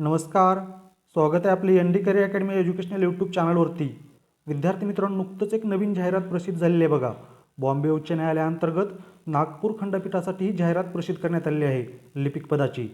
नमस्कार. स्वागत आहे आपली N D career academy educational YouTube चॅनलवरती विद्यार्थी मित्रांनो नुकतंच एक नवीन जाहिरात प्रसिद्ध झालेली आहे बघा. बॉम्बे उच्च न्यायालयाअंतर्गत नागपूर खंडपीठासाठी ही जाहिरात प्रसिद्ध करण्यात आलेली आहे लिपिक पदाची.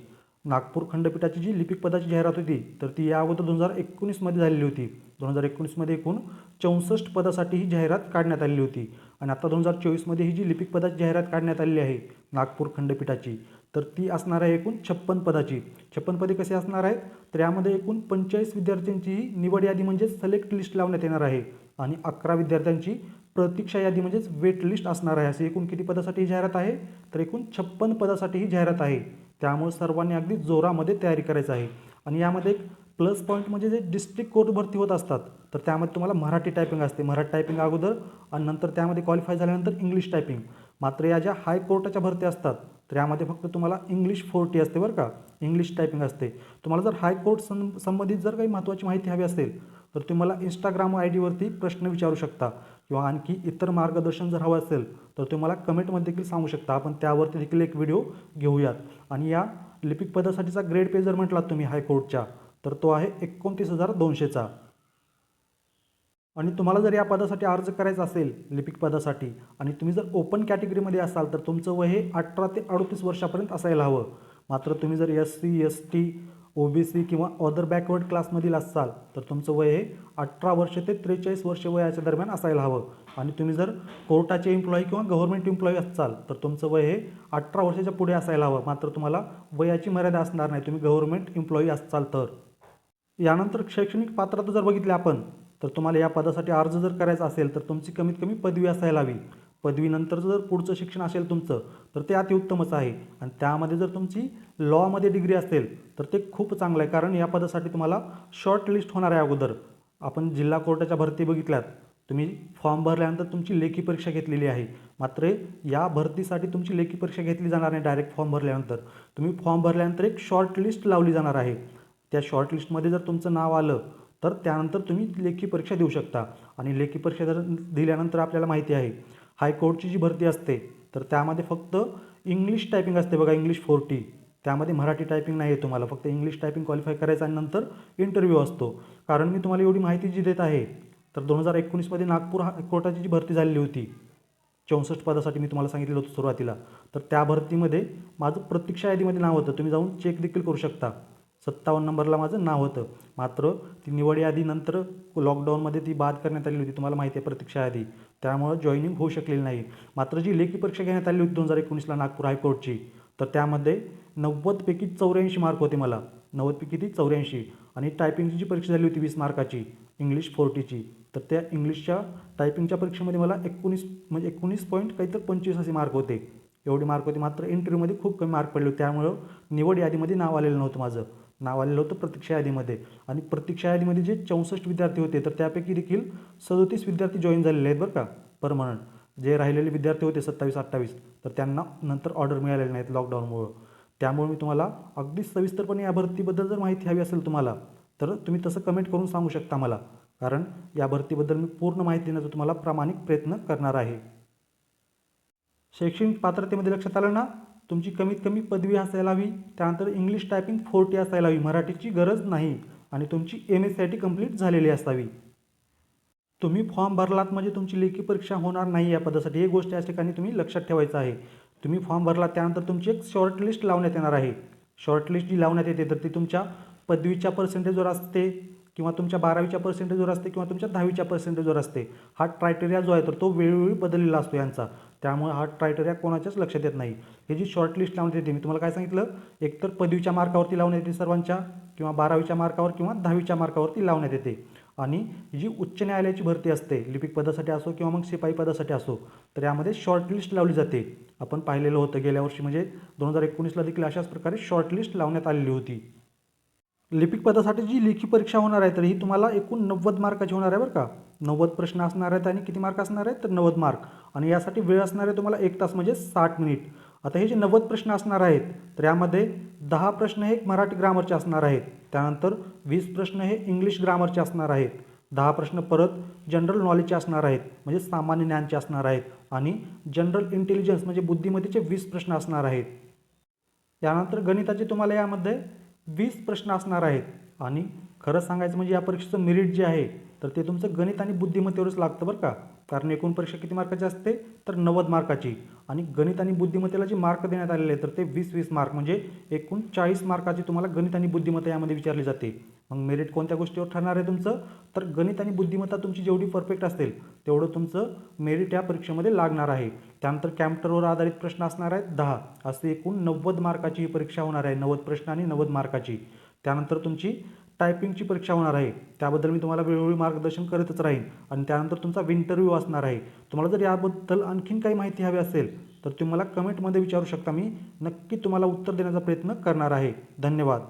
नागपूर खंडपीठाची जी लिपिक पदाची जाहिरात होती तर ती या अगोदर दोन हजार एकोणीसमध्ये झालेली होती. दोन हजार एकोणीसमध्ये एकूण चौसष्ट पदासाठी ही जाहिरात काढण्यात आलेली होती. आणि आता दोन हजार चोवीसमध्ये ही जी लिपिक पदाची जाहिरात काढण्यात आलेली आहे नागपूर खंडपीठाची तर ती असणार आहे एकूण छप्पन पदाची. छप्पन पदे कसे असणार आहेत? तर यामध्ये एकूण पंचेचाळीस विद्यार्थ्यांची ही निवड यादी म्हणजेच सिलेक्ट लिस्ट लावण्यात येणार आहे. आणि अकरा विद्यार्थ्यांची प्रतीक्षा यादी म्हणजेच वेट लिस्ट असणार आहे. असे एकूण किती पदासाठी ही जाहिरात आहे? तर एकूण छप्पन पदासाठी ही जाहिरात आहे. त्यामुळे सर्वांनी अगदी जोरामध्ये तयारी करायचं आहे. आणि यामध्ये एक प्लस पॉईंट म्हणजे जे डिस्ट्रिक्ट कोर्ट भरती होत असतात तर त्यामध्ये तुम्हाला मराठी टायपिंग असते. मराठी टायपिंग अगोदर आणि नंतर त्यामध्ये क्वालिफाय झाल्यानंतर इंग्लिश टायपिंग मात्र या ज्या हायकोर्टाच्या भरती असतात तर यामध्ये फक्त तुम्हाला इंग्लिश फोर्टी असते बरं का. इंग्लिश टायपिंग असते. तुम्हाला जर हायकोर्ट सं संबंधित जर काही महत्त्वाची माहिती हवी असेल तर तुम्ही मला इंस्टाग्राम आय डीवरती प्रश्न विचारू शकता. किंवा आणखी इतर मार्गदर्शन जर हवं असेल तर तुम्ही मला कमेंटमध्ये देखील सांगू शकता. आपण त्यावरती देखील एक व्हिडिओ घेऊयात. आणि या लिपिक पदासाठीचा ग्रेड पे जर म्हटलात तुम्ही हायकोर्टच्या तर तो आहे एकोणतीस हजार दोनशेचा. आणि तुम्हाला जर या पदासाठी अर्ज करायचा असेल लिपिक पदासाठी आणि तुम्ही जर ओपन कॅटेगरीमध्ये असाल तर तुमचं वय हे अठरा ते अडतीस वर्षापर्यंत असायला हवं. मात्र तुम्ही जर S C S T O B C किंवा अदर बॅकवर्ड क्लासमधील असाल तर तुमचं वय हे अठरा वर्ष ते त्रेचाळीस वर्ष वयाच्या दरम्यान असायला हवं. आणि तुम्ही जर कोर्टाचे एम्प्लॉई किंवा गव्हर्नमेंट एम्प्लॉई असाल तर तुमचं वय हे अठरा वर्षाच्या पुढे असायला हवं. मात्र तुम्हाला वयाची मर्यादा असणार नाही. तुम्ही गव्हर्नमेंट एम्प्लॉई असाल तर. यानंतर शैक्षणिक पात्रता जर बघितली आपण तर तुम्हाला या पदासाठी अर्ज जर करायचा असेल तर तुमची कमीत कमी पदवी असायला हवी. पदवीनंतर जर पुढचं शिक्षण असेल तुमचं तर ते अतिउत्तमच आहे. आणि त्यामध्ये जर तुमची लॉमध्ये डिग्री असेल तर ते खूप चांगलं आहे. कारण या पदासाठी तुम्हाला शॉर्ट लिस्ट होणार आहे अगोदर. आपण जिल्हा कोर्टाच्या भरती बघितल्यात. तुम्ही फॉर्म भरल्यानंतर तुमची लेखी परीक्षा घेतलेली आहे. मात्र या भरतीसाठी तुमची लेखी परीक्षा घेतली जाणार नाही डायरेक्ट फॉर्म भरल्यानंतर. तुम्ही फॉर्म भरल्यानंतर एक शॉर्ट लिस्ट लावली जाणार आहे. त्या शॉर्ट लिस्टमध्ये जर तुमचं नाव आलं तर त्यानंतर तुम्ही लेखी परीक्षा देऊ शकता. आणि लेखी परीक्षा जर दिल्यानंतर आपल्याला माहिती आहे हायकोर्टची जी भरती असते तर त्यामध्ये फक्त इंग्लिश टायपिंग असते बघा इंग्लिश फोर्टी. त्यामध्ये मराठी टायपिंग नाही आहे तुम्हाला फक्त इंग्लिश टायपिंग क्वालिफाय करायचं आणि नंतर इंटरव्ह्यू असतो. कारण मी तुम्हाला एवढी माहिती जी देत आहे तर दोन हजार एकोणीसमध्ये नागपूर हायकोर्टाची जी भरती झालेली होती चौसष्ट पदासाठी मी तुम्हाला सांगितलेलं होतं सुरुवातीला तर त्या भरतीमध्ये माझं प्रतीक्षा यादीमध्ये नाव होतं तुम्ही जाऊन चेक देखील करू शकता. सत्तावन्न नंबरला माझं नाव होतं. मात्र ती निवड यादीनंतर लॉकडाऊनमध्ये ती बाद करण्यात आली होती. तुम्हाला माहिती आहे प्रतीक्षा यादी. त्यामुळं जॉईनिंग होऊ शकलेली नाही. मात्र जी लेखी परीक्षा घेण्यात आली होती दोन हजार एकोणीसला नागपूर हायकोर्टची तर त्यामध्ये नव्वदपैकी चौऱ्याऐंशी मार्क होते मला. नव्वदपैकी ती चौऱ्याऐंशी. आणि टायपिंगची जी परीक्षा झाली होती वीस मार्काची इंग्लिश फोर्टीची तर त्या इंग्लिशच्या टायपिंगच्या परीक्षेमध्ये मला एकोणीस म्हणजे एकोणीस पॉईंट काहीतरी पंचवीस असे मार्क होते. एवढे मार्क होते. मात्र इंटरव्ह्यूमध्ये खूप कमी मार्क पडले त्यामुळं निवड यादीमध्ये नाव आलेलं नव्हतं माझं. नाव आलेलं होतं प्रतीक्षा यादीमध्ये. आणि प्रतीक्षा यादीमध्ये जे चौसष्ट विद्यार्थी होते तर त्यापैकी देखील सदोतीस विद्यार्थी जॉईन झालेले आहेत बरं का परमनंट जे राहिलेले विद्यार्थी होते सत्तावीस अठ्ठावीस तर त्यांना नंतर ऑर्डर मिळालेले नाहीत लॉकडाऊनमुळं त्यामुळे मी तुम्हाला अगदी सविस्तरपणे या भरतीबद्दल जर माहिती हवी असेल तुम्हाला तर तुम्ही तसं कमेंट करून सांगू शकता मला. कारण या भरतीबद्दल मी पूर्ण माहिती देण्याचा तुम्हाला प्रामाणिक प्रयत्न करणार आहे. शैक्षणिक पात्रतेमध्ये लक्षात आलं ना? तुमची कमीत कमी पदवी असायला हवी. त्यानंतर इंग्लिश टायपिंग फोर्टी असायला हवी. मराठीची गरज नाही. आणि तुमची M S C I T complete झालेली असावी. तुम्ही फॉर्म भरलात म्हणजे तुमची लेखी परीक्षा होणार नाही या पदासाठी. ही गोष्ट या ठिकाणी तुम्ही लक्षात ठेवायचं आहे. तुम्ही फॉर्म भरला त्यानंतर तुमची एक शॉर्टलिस्ट लावण्यात येणार आहे. शॉर्टलिस्ट जी लावण्यात येते तर ती तुमच्या पदवीच्या पर्सेंटेजवर असते. किंवा तुमच्या बारावीच्या पर्सेंटेजवर असते किंवा तुमच्या दहावीच्या पर्सेंटेजवर असते हा क्रायटेरिया जो आहे तर तो वेळोवेळी बदललेला असतो यांचा. त्यामुळे हा क्रायटेरिया कोणाच्याच लक्षात येत नाही. हे जी शॉर्ट लिस्ट लावण्यात येते मी तुम्हाला काय सांगितलं? एकतर पदवीच्या मार्कावरती लावण्यात येते सर्वांच्या किंवा बारावीच्या मार्कावर किंवा दहावीच्या मार्कावरती लावण्यात येते आणि जी उच्च न्यायालयाची भरती असते लिपिक पदासाठी असो किंवा मग शिपाई पदासाठी असो तर यामध्ये शॉर्टलिस्ट लावली जाते. आपण पाहिलेलं होतं गेल्या वर्षी म्हणजे दोन हजार एकोणीसला देखील अशाच प्रकारे शॉर्टलिस्ट लावण्यात आलेली होती. लिपिक पदासाठी जी लेखी परीक्षा होणार आहे तर ही तुम्हाला एकूण नव्वद मार्काची होणार आहे बरं का. नव्वद प्रश्न असणार आहेत आणि किती मार्क असणार आहेत? तर नव्वद मार्क. आणि यासाठी वेळ असणार आहे तुम्हाला एक तास म्हणजे साठ मिनिट. आता हे जे नव्वद प्रश्न असणार आहेत तर यामध्ये दहा प्रश्न हे मराठी ग्रामरचे असणार आहेत. त्यानंतर वीस प्रश्न हे इंग्लिश ग्रामरचे असणार आहेत. दहा प्रश्न परत जनरल नॉलेजचे असणार आहेत म्हणजे सामान्य ज्ञानचे असणार आहेत. आणि जनरल इंटेलिजन्स म्हणजे बुद्धिमत्तेचे वीस प्रश्न असणार आहेत. त्यानंतर गणिताचे तुम्हाला यामध्ये वीस प्रश्न असणार आहेत. आणि खरं सांगायचं म्हणजे या परीक्षेचं मेरिट जे आहे तर ते तुमचं गणित आणि बुद्धिमत्तेवरच लागतं बरं का. कारण एकूण परीक्षा किती मार्काची असते? तर नव्वद मार्काची. आणि गणित आणि बुद्धिमत्तेला जे मार्क देण्यात आलेले आहेत तर ते वीस वीस मार्क म्हणजे एकूण चाळीस मार्काची तुम्हाला गणित आणि बुद्धिमत्ता यामध्ये विचारली जाते. मग मेरिट कोणत्या गोष्टीवर ठरणार आहे तुमचं? तर गणित आणि बुद्धिमत्ता तुमची जेवढी परफेक्ट असेल तेवढं तुमचं मेरिट या परीक्षेमध्ये लागणार आहे. त्यानंतर कॅम्प्टरवर आधारित प्रश्न असणार आहेत दहा. असे एकूण नव्वद मार्काची ही परीक्षा होणार आहे. नव्वद प्रश्न आणि नव्वद मार्काची. त्यानंतर तुमची टायपिंगची परीक्षा होणार आहे. त्याबद्दल मी तुम्हाला वेळोवेळी मार्गदर्शन करतच राहीन. आणि त्यानंतर तुमचा इंटरव्ह्यू असणार आहे. तुम्हाला जर याबद्दल आणखीन काही माहिती हवी असेल तर तुम्ही मला कमेंटमध्ये विचारू शकता मी. नक्की तुम्हाला उत्तर देण्याचा प्रयत्न करणार आहे. धन्यवाद.